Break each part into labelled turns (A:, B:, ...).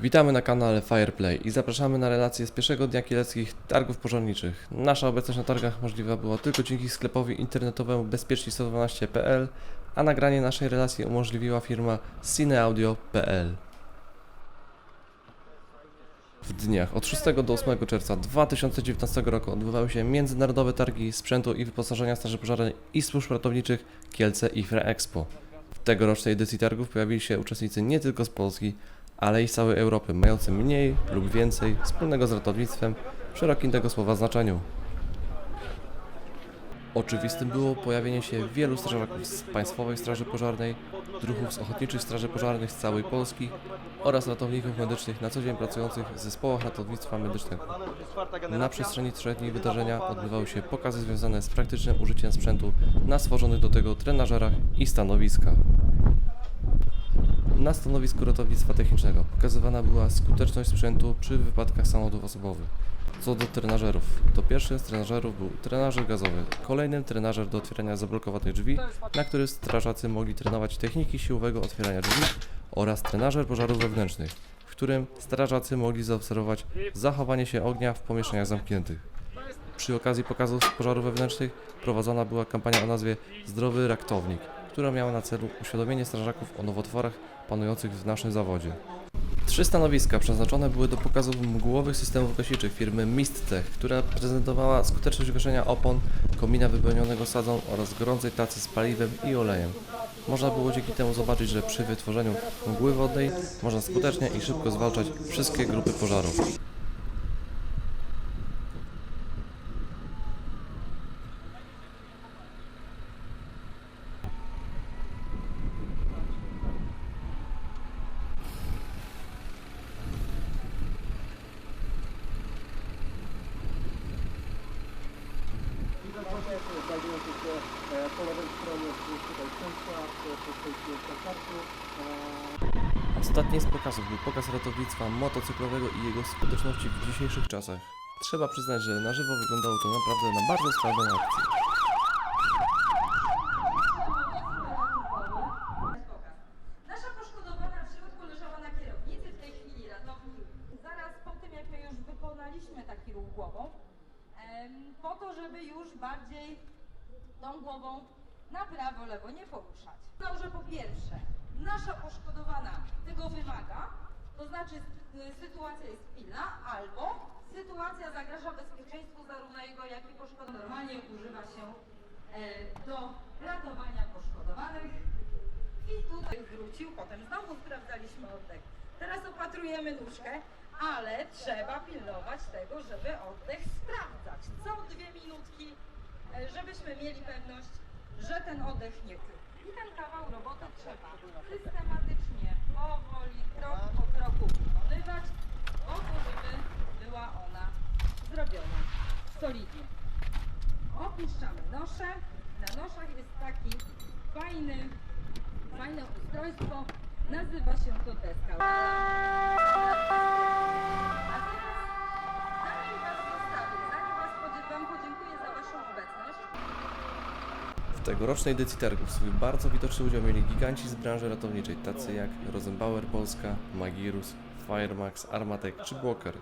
A: Witamy na kanale Fireplay i zapraszamy na relacje z pierwszego dnia kieleckich targów pożarniczych. Nasza obecność na targach możliwa była tylko dzięki sklepowi internetowemu bezpieczni112.pl, a nagranie naszej relacji umożliwiła firma cineaudio.pl. W dniach od 6 do 8 czerwca 2019 roku odbywały się międzynarodowe targi sprzętu i wyposażenia Straży Pożarnej i służb ratowniczych Kielce IFRE Expo. W tegorocznej edycji targów pojawili się uczestnicy nie tylko z Polski, ale i całej Europy, mający mniej lub więcej wspólnego z ratownictwem w szerokim tego słowa znaczeniu. Oczywistym było pojawienie się wielu strażaków z Państwowej Straży Pożarnej, druhów z Ochotniczych Straży Pożarnych z całej Polski oraz ratowników medycznych na co dzień pracujących w zespołach ratownictwa medycznego. Na przestrzeni trzech dni wydarzenia odbywały się pokazy związane z praktycznym użyciem sprzętu na stworzonych do tego trenażerach i stanowiskach. Na stanowisku ratownictwa technicznego pokazywana była skuteczność sprzętu przy wypadkach samochodów osobowych. Co do trenażerów, to pierwszym z trenażerów był trenażer gazowy, kolejnym trenażer do otwierania zablokowanych drzwi, na którym strażacy mogli trenować techniki siłowego otwierania drzwi oraz trenażer pożarów wewnętrznych, w którym strażacy mogli zaobserwować zachowanie się ognia w pomieszczeniach zamkniętych. Przy okazji pokazów pożarów wewnętrznych prowadzona była kampania o nazwie Zdrowy Raktownik, która miała na celu uświadomienie strażaków o nowotworach panujących w naszym zawodzie. Trzy stanowiska przeznaczone były do pokazów mgłowych systemów gasiczych firmy Misttech, która prezentowała skuteczność gaszenia opon, komina wypełnionego sadzą oraz gorącej tacy z paliwem i olejem. Można było dzięki temu zobaczyć, że przy wytworzeniu mgły wodnej można skutecznie i szybko zwalczać wszystkie grupy pożarów.
B: znajdujący się e, po lewej stronie jest tutaj częsta, po przejściu kartu.
A: Ostatni z pokazów był pokaz ratownictwa motocyklowego i jego skuteczności w dzisiejszych czasach. Trzeba przyznać, że na żywo wyglądało to naprawdę na bardzo sprawną akcję.
C: Nasza poszkodowana w środku leżała na kierownicy, w tej chwili ratownik. Zaraz po tym, jak my już wykonaliśmy taki ruch głową, po to, żeby już bardziej tą głową na prawo, lewo nie poruszać. Że po pierwsze, nasza poszkodowana tego wymaga, to znaczy y, sytuacja jest pilna, albo sytuacja zagraża bezpieczeństwu zarówno jego, jak i poszkodowanego. Normalnie używa się e, do ratowania poszkodowanych. I tutaj wrócił, potem znowu sprawdzaliśmy oddech. Teraz opatrujemy nóżkę, ale trzeba pilnować tego, żeby oddech sprawdzać. Co dwie minutki, e, żebyśmy mieli pewność, że ten oddech nie tył. I ten kawał roboty trzeba systematycznie, powoli, krok po kroku wykonywać, po to, żeby była ona zrobiona solidnie. Opuszczamy noszę. Na noszach jest taki fajny fajne ustrojstwo, nazywa się to deska.
A: Tegorocznej edycji targów swój bardzo widoczny udział mieli giganci z branży ratowniczej, tacy jak Rosenbauer Polska, Magirus, Firemax, Armatek czy Walker.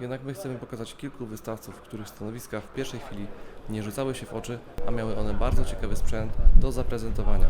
A: Jednak my chcemy pokazać kilku wystawców, których stanowiska w pierwszej chwili nie rzucały się w oczy, a miały one bardzo ciekawy sprzęt do zaprezentowania.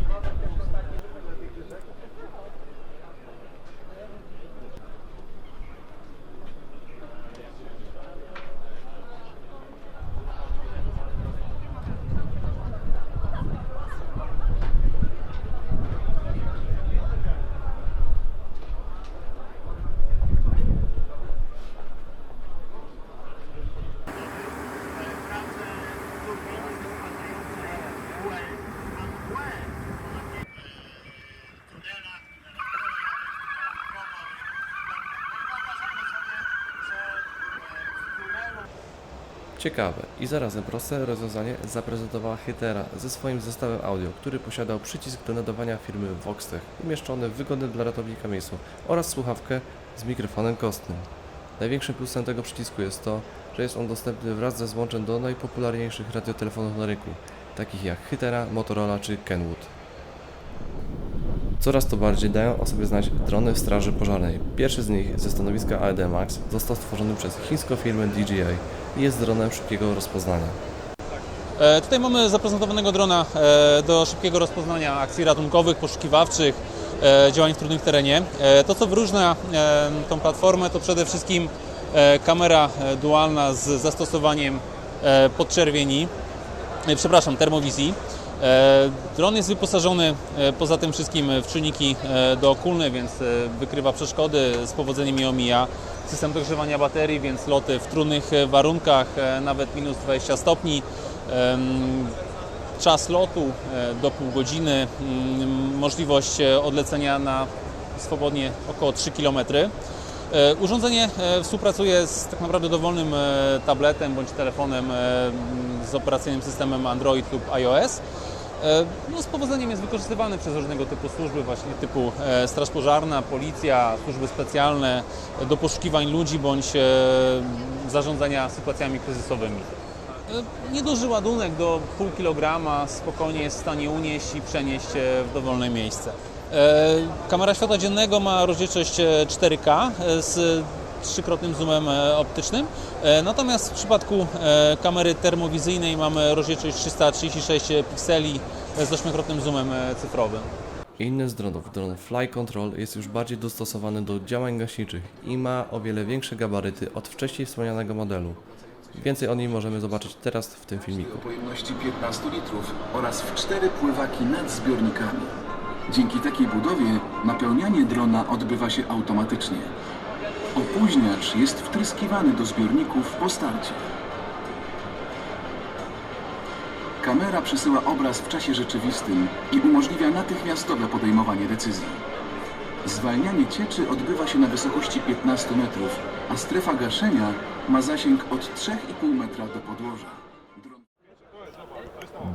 A: Ciekawe i zarazem proste rozwiązanie zaprezentowała Hytera ze swoim zestawem audio, który posiadał przycisk do nadawania firmy Voxtech, umieszczony w wygodnym dla ratownika miejscu oraz słuchawkę z mikrofonem kostnym. Największym plusem tego przycisku jest to, że jest on dostępny wraz ze złączem do najpopularniejszych radiotelefonów na rynku, takich jak Hytera, Motorola czy Kenwood. Coraz to bardziej dają o sobie znać drony w Straży Pożarnej. Pierwszy z nich ze stanowiska AED Max został stworzony przez chińską firmę DJI i jest dronem szybkiego rozpoznania.
D: E, Tutaj mamy zaprezentowanego drona e, do szybkiego rozpoznania akcji ratunkowych, poszukiwawczych, e, działań w trudnym terenie. To, co wyróżnia tą platformę, to przede wszystkim kamera dualna z zastosowaniem podczerwieni, przepraszam, termowizji. E, Dron jest wyposażony e, poza tym wszystkim w czujniki e, dookólne, więc wykrywa przeszkody, z powodzeniem je omija. System dogrzewania baterii, więc loty w trudnych warunkach, nawet minus 20 stopni. Czas lotu do pół godziny, mm, możliwość odlecenia na swobodnie około 3 km. E, Urządzenie e, współpracuje z tak naprawdę dowolnym e, tabletem bądź telefonem z operacyjnym systemem Android lub iOS. No, z powodzeniem jest wykorzystywany przez różnego typu służby, właśnie typu Straż Pożarna, Policja, służby specjalne do poszukiwań ludzi bądź zarządzania sytuacjami kryzysowymi. Nieduży ładunek do pół kilograma spokojnie jest w stanie unieść i przenieść w dowolne miejsce. E, Kamera światła dziennego ma rozdzielczość e, 4K e, z trzykrotnym zoomem e, optycznym, E, natomiast w przypadku e, kamery termowizyjnej mamy rozdzielczość 336 pikseli e, z ośmiokrotnym zoomem e, cyfrowym.
A: Inny z dronów, dron Fly Control, jest już bardziej dostosowany do działań gaśniczych i ma o wiele większe gabaryty od wcześniej wspomnianego modelu. Więcej o nim możemy zobaczyć teraz w tym filmiku.
E: o pojemności 15 litrów oraz w cztery pływaki nad zbiornikami. Dzięki takiej budowie napełnianie drona odbywa się automatycznie. Opóźniacz jest wtryskiwany do zbiorników po starcie. Kamera przesyła obraz w czasie rzeczywistym i umożliwia natychmiastowe podejmowanie decyzji. Zwalnianie cieczy odbywa się na wysokości 15 metrów, a strefa gaszenia ma zasięg od 3,5 metra do podłoża.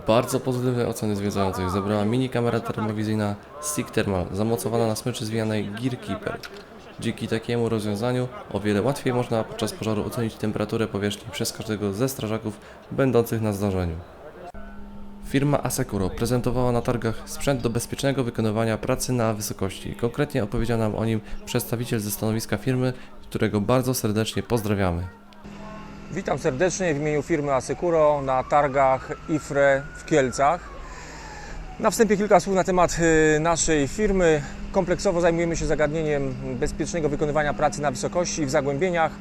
A: Bardzo pozytywne oceny zwiedzających zebrała mini kamera termowizyjna Stick Thermal zamocowana na smyczy zwijanej Gear Keeper. Dzięki takiemu rozwiązaniu o wiele łatwiej można podczas pożaru ocenić temperaturę powierzchni przez każdego ze strażaków będących na zdarzeniu. Firma Asecuro prezentowała na targach sprzęt do bezpiecznego wykonywania pracy na wysokości. Konkretnie opowiedział nam o nim przedstawiciel ze stanowiska firmy, którego bardzo serdecznie pozdrawiamy.
F: Witam serdecznie w imieniu firmy Asecuro na targach IFRE w Kielcach. Na wstępie kilka słów na temat y, naszej firmy. Kompleksowo zajmujemy się zagadnieniem bezpiecznego wykonywania pracy na wysokości i w zagłębieniach.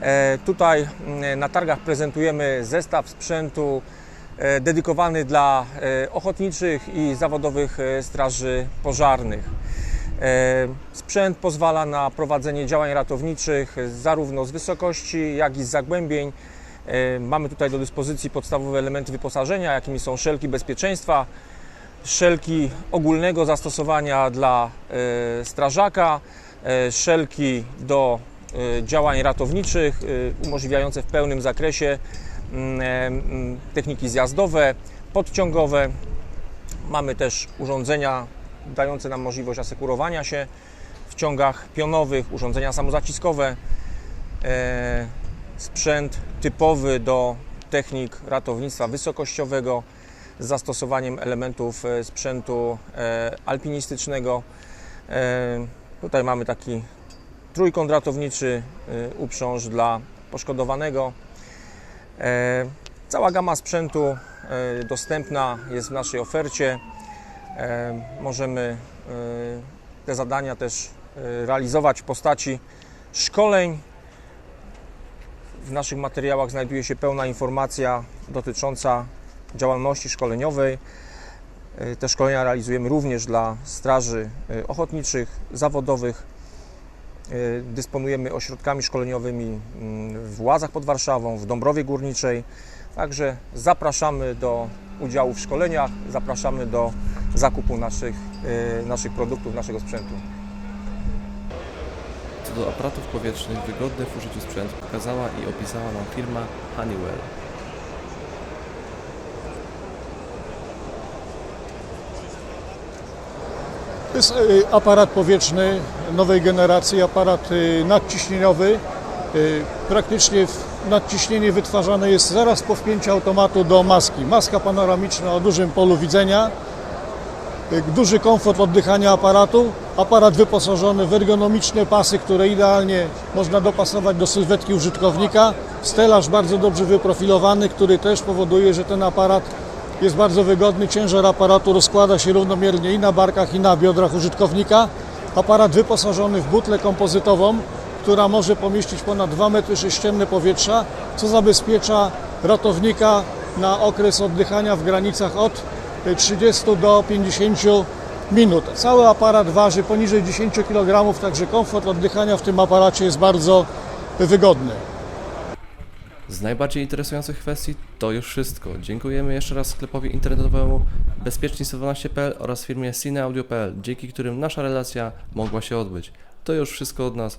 F: E, Tutaj mm, na targach prezentujemy zestaw sprzętu e, dedykowany dla e, ochotniczych i zawodowych straży pożarnych. E, Sprzęt pozwala na prowadzenie działań ratowniczych zarówno z wysokości, jak i z zagłębień. E, Mamy tutaj do dyspozycji podstawowe elementy wyposażenia, jakimi są szelki bezpieczeństwa, szelki ogólnego zastosowania dla e, strażaka, szelki do działań ratowniczych, umożliwiające w pełnym zakresie mm, mm, techniki zjazdowe, podciągowe. Mamy też urządzenia dające nam możliwość asekurowania się w ciągach pionowych, urządzenia samozaciskowe, e, sprzęt typowy do technik ratownictwa wysokościowego z zastosowaniem elementów e, sprzętu e, alpinistycznego. Tutaj mamy taki trójkąt ratowniczy, uprząż dla poszkodowanego. Cała gama sprzętu dostępna jest w naszej ofercie. E, Możemy e, te zadania też e, realizować w postaci szkoleń. W naszych materiałach znajduje się pełna informacja dotycząca działalności szkoleniowej. Te szkolenia realizujemy również dla straży ochotniczych, zawodowych. Dysponujemy ośrodkami szkoleniowymi mm, w Łazach pod Warszawą, w Dąbrowie Górniczej. Także zapraszamy do udziału w szkoleniach, zapraszamy do zakupu naszych, e, naszych produktów, naszego sprzętu.
A: Co do aparatów powietrznych, wygodny w użyciu sprzęt pokazała i opisała nam firma Honeywell.
G: To jest y, aparat powietrzny nowej generacji, aparat y, nadciśnieniowy. Y, Praktycznie w- nadciśnienie wytwarzane jest zaraz po wpięciu automatu do maski. Maska panoramiczna o dużym polu widzenia. duży komfort oddychania aparatu. Aparat wyposażony w ergonomiczne pasy, które idealnie można dopasować do sylwetki użytkownika. Stelaż bardzo dobrze wyprofilowany, który też powoduje, że ten aparat jest bardzo wygodny. Ciężar aparatu rozkłada się równomiernie i na barkach, i na biodrach użytkownika. Aparat wyposażony w butlę kompozytową, która może pomieścić ponad 2 metry sześcienne powietrza, co zabezpiecza ratownika na okres oddychania w granicach od 30 do 50 minut. Cały aparat waży poniżej 10 kg, także komfort oddychania w tym aparacie jest bardzo wygodny.
A: Z najbardziej interesujących kwestii to już wszystko. Dziękujemy jeszcze raz sklepowi internetowemu bezpiecznik112.pl oraz firmie cineaudio.pl, dzięki którym nasza relacja mogła się odbyć. To już wszystko od nas.